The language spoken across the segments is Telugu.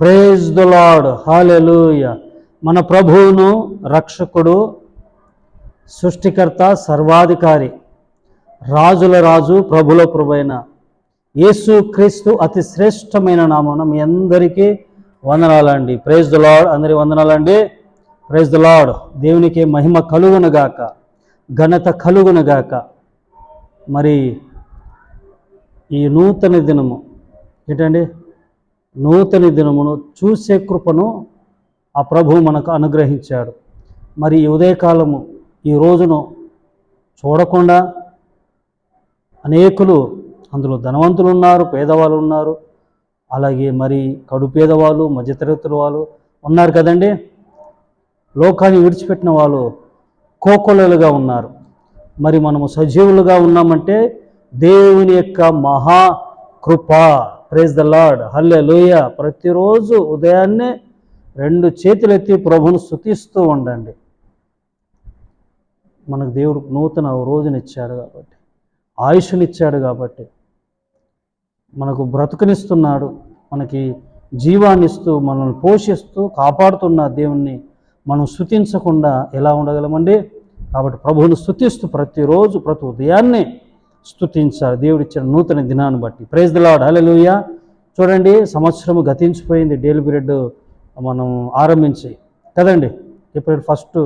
ప్రేజ్ ద లాడ్ హాలెలూయ మన ప్రభువును రక్షకుడు సృష్టికర్త సర్వాధికారి రాజుల రాజు ప్రభుల ప్రభువైన యేసు క్రీస్తు అతి శ్రేష్టమైన నామం మీ అందరికీ వందనాలండి. ప్రైజ్ ద లాడ్ అందరి వందనాలండి. ప్రైజ్ ద లాడ్ దేవునికి మహిమ కలుగునుగాక ఘనత కలుగునుగాక మరి ఈ నూతన దినము ఏంటండి? నూతన దినమును చూసే కృపను ఆ ప్రభువు మనకు అనుగ్రహించాడు. మరి ఈ ఉదయకాలము ఈ రోజును చూడకుండా అనేకులు అందులో ధనవంతులు ఉన్నారు పేదవాళ్ళు ఉన్నారు అలాగే మరి కడు పేదవాళ్ళు మధ్యతరగతుల వాళ్ళు ఉన్నారు కదండి. లోకాన్ని విడిచిపెట్టిన వాళ్ళు కోకొలలుగా ఉన్నారు. మరి మనము సజీవులుగా ఉన్నామంటే దేవుని యొక్క మహా కృప. Praise the Lord hallelujah ప్రతిరోజు ఉదయాన్నే రెండు చేతులెత్తి ప్రభును స్థుతిస్తూ ఉండండి. మనకు దేవుడు నూతన రోజునిచ్చాడు కాబట్టి ఆయుష్నిచ్చాడు కాబట్టి మనకు బ్రతుకునిస్తున్నాడు మనకి జీవాన్నిస్తూ మనల్ని పోషిస్తూ కాపాడుతున్న దేవుణ్ణి మనం స్థుతించకుండా ఎలా ఉండగలమండి? కాబట్టి ప్రభువును స్థుతిస్తూ ప్రతిరోజు ప్రతి ఉదయాన్నే స్థుతించాలి దేవుడిచ్చిన నూతన దినాన్ని బట్టి. ప్రైజ్ ద లార్డ్ చూడండి సంవత్సరం గతించిపోయింది. డైలీ పీరియడ్ మనం ఆరంభించి. కదండి ఇప్పుడు ఫస్ట్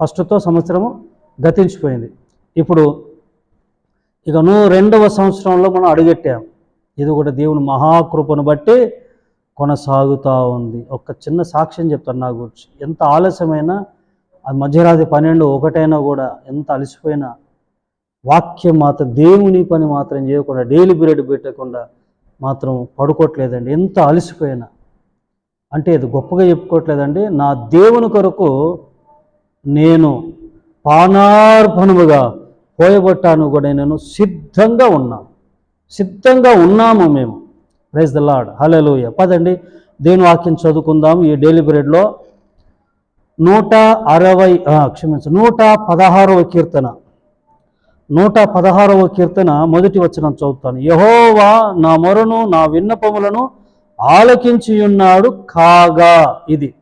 ఫస్ట్తో సంవత్సరము గతించిపోయింది. ఇప్పుడు ఇక నువ్వు రెండవ సంవత్సరంలో మనం అడుగెట్టాం. ఇది కూడా దేవుని మహాకృపను బట్టి కొనసాగుతూ ఉంది. ఒక చిన్న సాక్ష్యం చెప్తాను నా గురించి. ఎంత ఆలస్యమైనా అది మధ్యరాత్రి పన్నెండు ఒకటైనా కూడా ఎంత అలసిపోయినా వాక్యం మాత్రం దేవుని పని మాత్రం చేయకుండా డైలీ పీరియడ్ పెట్టకుండా మాత్రం పడుకోవట్లేదండి. ఎంత అలసిపోయినా. అంటే ఇది గొప్పగా చెప్పుకోవట్లేదండి. నా దేవుని కొరకు నేను పానార్పణముగా పోయబట్టాను కూడా నేను సిద్ధంగా ఉన్నాను సిద్ధంగా ఉన్నాము మేము. ప్రైజ్ ద లాడ్ హలోయ పదండి. దేవుని వాక్యం చదువుకుందాం. ఈ డైలీ పీరియడ్లో నూట అరవై ఆ, క్షమించు నూట పదహారవ కీర్తన. నూట పదహారవ కీర్తన మొదటి వచనం చదువుతాను. యహోవా నా మొరను నా విన్నపములను ఆలకించి ఉన్నాడు కాగా ఇది.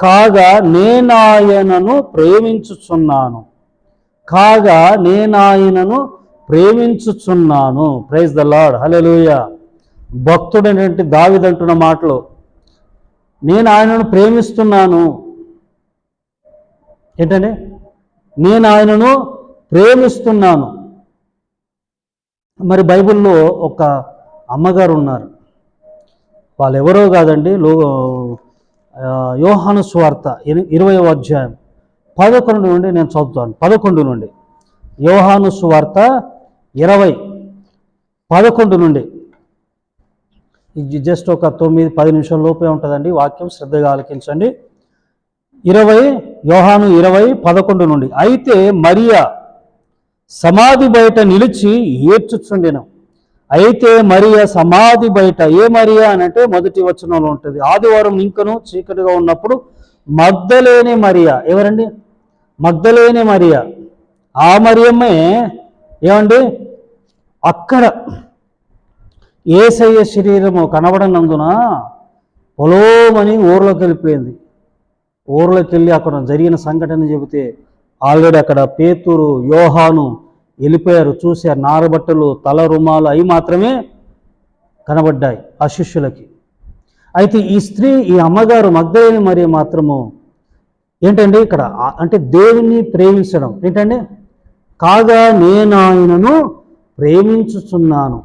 కాగా నేనాయనను ప్రేమించుచున్నాను. కాగా నేనాయనను ప్రేమించుచున్నాను. ప్రైజ్ ద లార్డ్ హలెలుయ భక్తుడైనటువంటి దావిదంటున్న మాటలు నేను ఆయనను ప్రేమిస్తున్నాను. ఏంటంటే నేను ఆయనను ప్రేమిస్తున్నాను. మరి బైబిల్లో ఒక అమ్మగారు ఉన్నారు వాళ్ళు ఎవరో కాదండి లో యోహాను స్వార్త ఇరవై అధ్యాయం పదకొండు నుండి నేను చదువుతాను. పదకొండు నుండి. యోహాను స్వార్త ఇరవై పదకొండు నుండి. ఇది జస్ట్ ఒక తొమ్మిది పది నిమిషాల లోపే ఉంటుందండి వాక్యం శ్రద్ధగా ఆలకించండి. ఇరవై యోహాను ఇరవై పదకొండు నుండి. అయితే మరియా సమాధి బయట నిలిచి ఏడ్చుచుండెను. అయితే మరియా సమాధి బయట ఏ మరియ? అని అంటే మొదటి వచనంలో ఉంటుంది. ఆదివారం ఇంకను చీకటిగా ఉన్నప్పుడు మగ్ధలేని మరియా. ఎవరండి? మగ్ధలేని మరియా. ఆ మరియమ్మే ఏమండి? అక్కడ ఏసయ్య శరీరము కనబడనందున పొలోమని ఊర్లోకి వెళ్ళిపోయింది ఊర్లోకి వెళ్ళి అక్కడ జరిగిన సంఘటన చెబితే ఆల్రెడీ అక్కడ పేతురు యోహాను వెళ్ళిపోయారు. చూశారు నారబట్టలు తల రుమాలు అవి మాత్రమే కనబడ్డాయి ఆ శిష్యులకి. అయితే ఈ స్త్రీ ఈ అమ్మగారు మగ్ధలేని మరి మాత్రము ఏంటండి ఇక్కడ? అంటే దేవుణ్ణి ప్రేమించడం. ఏంటండి? కాగా నేను ఆయనను ప్రేమించుచున్నాను.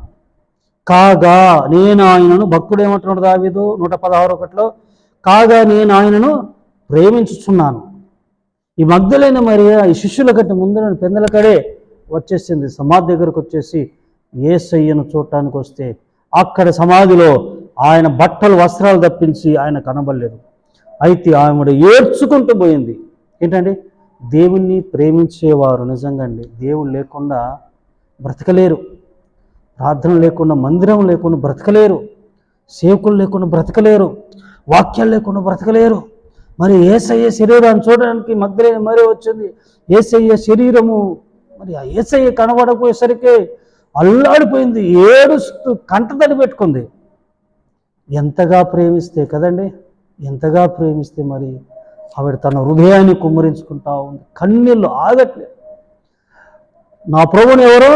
కాగా నేను ఆయనను భక్తుడు ఏమంటున్నాడు దావీదు? నూట పదహారు ఒకటిలో కాగా నేను ఆయనను ప్రేమించుచున్నాను. ఈ మగ్ధులైన మరి ఈ శిష్యుల కంటే ముందు పెందల కడే వచ్చేసింది. సమాధి దగ్గరకు వచ్చేసి ఏసయ్యను చూడటానికి వస్తే అక్కడ సమాధిలో ఆయన బట్టలు వస్త్రాలు తప్పించి ఆయన కనబడలేదు. అయితే ఆమెడ ఏడ్చుకుంటూ పోయింది. ఏంటండి? దేవుణ్ణి ప్రేమించేవారు నిజంగా అండి. దేవుడు లేకుండా బ్రతకలేరు. ప్రార్థన లేకుండా మందిరం లేకుండా బ్రతకలేరు. సేవకులు లేకుండా బ్రతకలేరు. వాక్యాలు లేకుండా బ్రతకలేరు. మరి ఏసయ్య శరీరాన్ని చూడడానికి మగ్ధలేని మరీ వచ్చింది. ఏసయ్య శరీరము మరి ఆ ఏసయ్య కనబడకపోయేసరికి అల్లాడిపోయింది ఏడుస్తూ కంటతడి పెట్టుకుంది. ఎంతగా ప్రేమిస్తే కదండి ఎంతగా ప్రేమిస్తే మరి ఆవిడ తన హృదయాన్ని కుమ్మరించుకుంటా ఉంది. కన్నీళ్ళు ఆగట్లేదు నా ప్రభుని ఎవరో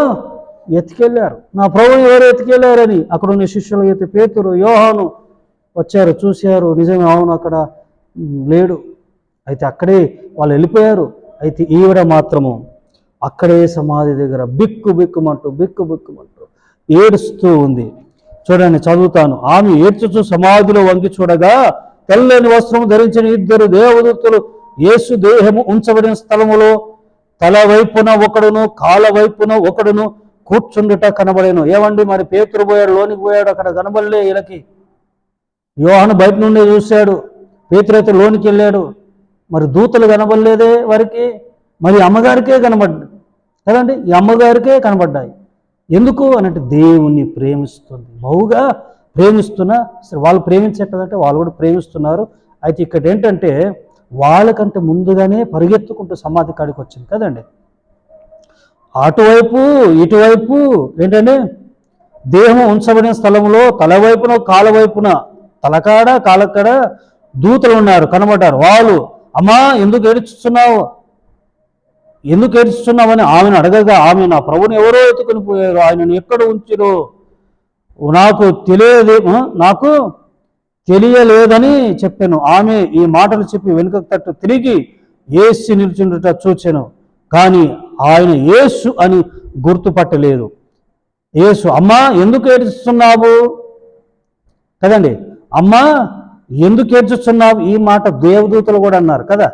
ఎత్తుకెళ్ళారు నా ప్రభుని ఎవరు ఎత్తుకెళ్ళారని అక్కడ ఉన్న శిష్యులు అయితే పేతురు యోహాను వచ్చారు చూశారు. నిజమే అవును అక్కడ లేడు. అయితే అక్కడే వాళ్ళు వెళ్ళిపోయారు. అయితే ఈవిడ మాత్రము అక్కడే సమాధి దగ్గర బిక్కు బిక్కుమంటూ బిక్కు బిక్కుమంటూ ఏడుస్తూ ఉంది. చూడండి చదువుతాను. ఆమె ఏడ్చుచు సమాధిలో వంగి చూడగా తెల్లని వస్త్రము ధరించిన ఇద్దరు దేవదూతలు యేసు దేహము ఉంచబడిన స్థలములో తల వైపున ఒకడును కాల వైపున ఒకడును కూర్చుండుట కనబడేను. ఏమండి మరి పేతురు పోయాడు లోనికి పోయాడు అక్కడ కనబడలే వీళ్ళకి యోహాను బయట నుండే చూశాడు. పేతురైతే లోనికి వెళ్ళాడు. మరి దూతలు కనబడలేదే వారికి మరి అమ్మగారికే కనబడ్డాయి కదండి? ఈ అమ్మగారికే కనబడ్డాయి. ఎందుకు? అనంటే దేవుణ్ణి ప్రేమిస్తుంది. బహుగా ప్రేమిస్తున్న సరే వాళ్ళు ప్రేమించేటదంటే వాళ్ళు కూడా ప్రేమిస్తున్నారు. అయితే ఇక్కడ ఏంటంటే వాళ్ళకంటే ముందుగానే పరిగెత్తుకుంటూ సమాధి కాడికి వచ్చింది కదండి. అటువైపు ఇటువైపు ఏంటంటే దేహం ఉంచబడిన స్థలంలో తల వైపున కాల వైపున తలకాడ కాలకాడ దూతలు ఉన్నారు కనబడ్డారు. వాళ్ళు అమ్మా ఎందుకు ఏడుస్తున్నావు? ఎందుకు ఏడుస్తున్నావని ఆమెను అడగగా ఆమె నా ప్రభుని ఎవరో ఎత్తుకుని పోయారు? ఆయనను ఎక్కడ ఉంచిరో? నాకు తెలియదు నాకు తెలియలేదని చెప్పాను. ఆమె ఈ మాటలు చెప్పి వెనుకకు తట్టు తిరిగి ఏసు నిల్చుండుట చూచాను. కానీ ఆయన ఏసు అని గుర్తుపట్టలేదు. ఏసు అమ్మా ఎందుకు ఏడుస్తున్నావు? కదండి. అమ్మా ఎందుకు ఏడ్చుస్తున్నావు ఈ మాట దేవదూతలు కూడా అన్నారు కదా.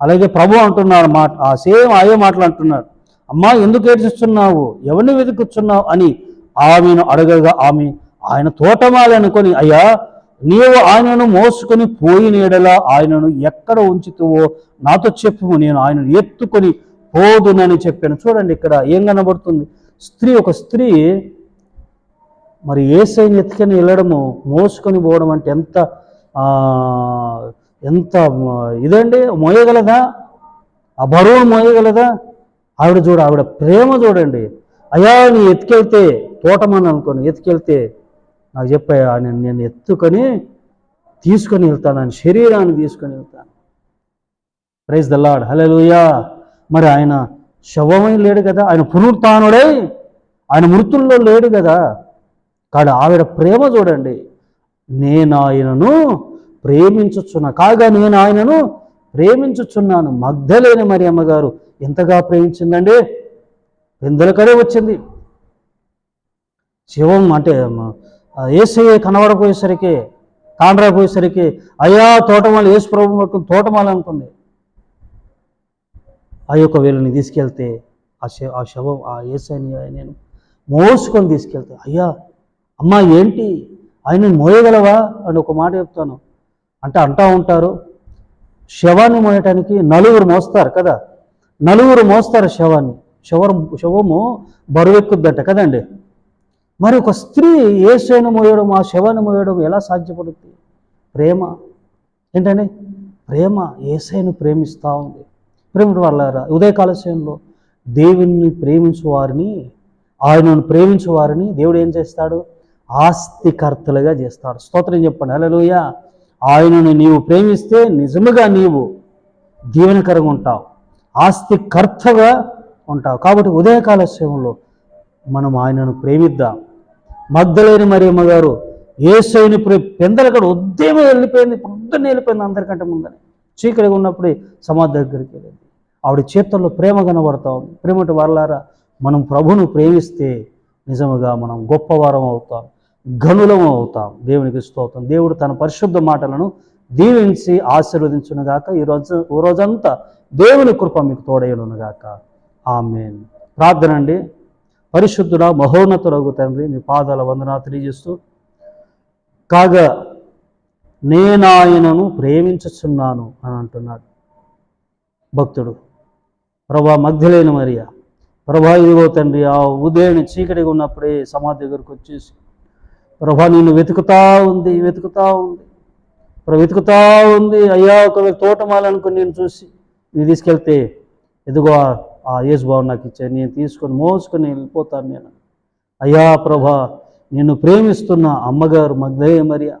అలాగే ప్రభు అంటున్నాడు మాట ఆ సేమ్ ఆయే మాటలు అంటున్నాడు అమ్మా ఎందుకు ఏడ్చుస్తున్నావు ఎవరిని వెతుకుతున్నావు అని ఆమెను అడగగా ఆమె ఆయన తోటమాలి అనుకొని అయ్యా నీవు ఆయనను మోసుకొని పోయిన ఎడలా ఆయనను ఎక్కడ ఉంచుతువో నాతో చెప్పు నేను ఆయనను ఎత్తుకొని పోదునని చెప్పాను. చూడండి ఇక్కడ ఏం కనబడుతుంది? స్త్రీ ఒక స్త్రీ మరి ఏసైని ఎత్తుకొని వెళ్ళడము? మోసుకొని పోవడం అంటే ఎంత ఎంత ఇదండి మోయగలదా? ఆ బరువును మోయగలదా? ఆవిడ చూడ ఆవిడ ప్రేమ చూడండి. అయ్యా నీ ఎత్తుకెళ్తే తోటమని అనుకోని ఎత్తుకెళ్తే నాకు చెప్పాయా నేను నేను ఎత్తుకొని తీసుకొని వెళ్తాను ఆయన శరీరాన్ని తీసుకొని వెళ్తాను. ప్రైజ్ ద లాడ్ మరి ఆయన శవమై లేడు కదా ఆయన పునరుత్డై ఆయన మృతుల్లో లేడు కదా. కాడు ఆవిడ ప్రేమ చూడండి. నేను ఆయనను ప్రేమించుచున్న కాగా నేను ఆయనను ప్రేమించుచున్నాను. మగ్ధలేని మరి అమ్మగారు ఎంతగా ప్రేమించిందండి? పెందలకడే వచ్చింది. శివం అంటే ఏసయ్య కనబడపోయేసరికి తాండ్రపోయేసరికి అయ్యా తోటమాల యేసు ప్రభు పట్టుకుని తోటమాల అనుకుంది. ఆ యొక్క వీళ్ళని తీసుకెళ్తే ఆ శవ ఆ శవం ఆ ఏసైని నేను మోసుకొని తీసుకెళ్తే అయ్యా అమ్మా ఏంటి? ఆయన మోయగలవా అని ఒక మాట చెప్తాను. అంటే అంటా ఉంటారు శవాన్ని మోయటానికి నలుగురు మోస్తారు కదా. నలుగురు మోస్తారు శవాన్ని. శవం శవము బరువెక్కుద్దంట కదండి. మరి ఒక స్త్రీ ఏసైను మోయడం ఆ శవాన్ని మోయడం ఎలా సాధ్యపడుతుంది ప్రేమ. ఏంటండి? ప్రేమ. ఏసైను ప్రేమిస్తూ ఉంది. ప్రేమ వాళ్ళారా? ఉదయకాల సమయంలో దేవుణ్ణి ప్రేమించు వారిని ఆయనను ప్రేమించు వారిని దేవుడు ఏం చేస్తాడు? ఆస్తికర్తలుగా చేస్తాడు. స్తోత్రం చెప్పండి. హల్లెలూయ. ఆయనను నీవు ప్రేమిస్తే నిజముగా నీవు దీవెనకరంగా ఉంటావు. ఆస్తికర్తగా ఉంటావు. కాబట్టి ఉదయకాల సమయంలో మనం ఆయనను ప్రేమిద్దాం. మగ్ధలేని మరియమ్మ గారు ఏసైని ప్రే పెందలకడ ఉదయమే వెళ్ళిపోయింది. పొద్దున్న వెళ్ళిపోయింది అందరికంటే ముందని చీకటిగా ఉన్నప్పుడే సమాధి దగ్గరికి వెళ్ళింది. ఆవిడ చేతుల్లో ప్రేమ కనబడతా ఉంది. ప్రేమటి వాళ్ళారా మనం ప్రభును ప్రేమిస్తే నిజముగా మనం గొప్పవారం అవుతాం. ఘనులం అవుతాం. దేవునికి స్తోత్రం. దేవుడు తన పరిశుద్ధ మాటలను దీవించి ఆశీర్వదించునుగాక. ఈ రోజు ఈ రోజంతా దేవుని కృప మీకు తోడయ్యనుగాక. ఆమెన్. ప్రార్థన అండి. పరిశుద్ధుడ మహోన్నతుడగు తండ్రి మీ పాదాల వందన తెలియజేస్తూ కాగా నేనాయనను ప్రేమించుచున్నాను అని అంటున్నాడు భక్తుడు. ప్రభా మధ్యలేని మరియా ప్రభా ఇదిగో తండ్రి ఆ ఉదయం చీకటిగా ఉన్నప్పుడే సమాధి దగ్గరకు వచ్చేసి ప్రభా నిన్ను వెతుకుతా ఉంది వెతుకుతా ఉంది. వెతుకుతా ఉంది. అయ్యా ఒకవేళ తోటమాలనుకుని నేను చూసి నేను తీసుకెళ్తే ఎదుగో ఆ- యేసు బాబు నాకు ఇచ్చాను నేను తీసుకొని మోసుకొని వెళ్ళిపోతాను నేను. అయ్యా ప్రభా నిన్ను ప్రేమిస్తున్న అమ్మగారు మగ్ధయ్య మరియా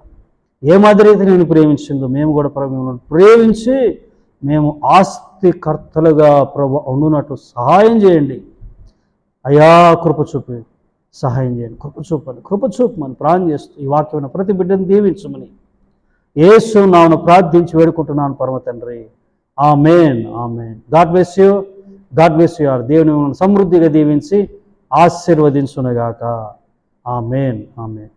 ఏ మాదిరి అయితే నేను ప్రేమించిందో మేము కూడా ప్రభు ప్రేమించి మేము ఆస్తికర్తలుగా ప్రభు ఉండునట్టు సహాయం చేయండి. అయా కృప చూపి. సహాయం చేయండి. కృపచూపండి. కృపచూపమని ప్రాణం చేస్తూ ఈ వాక్యమైన ప్రతి బిడ్డను దీవించమని ఏసు నాను ప్రార్థించి వేడుకుంటున్నాను పరమ తండ్రి. Amen amen God bless you. God bless you are దేవుని సమృద్ధిగా దీవించి ఆశీర్వదించునగాక. ఆ మేన్ ఆ మేన్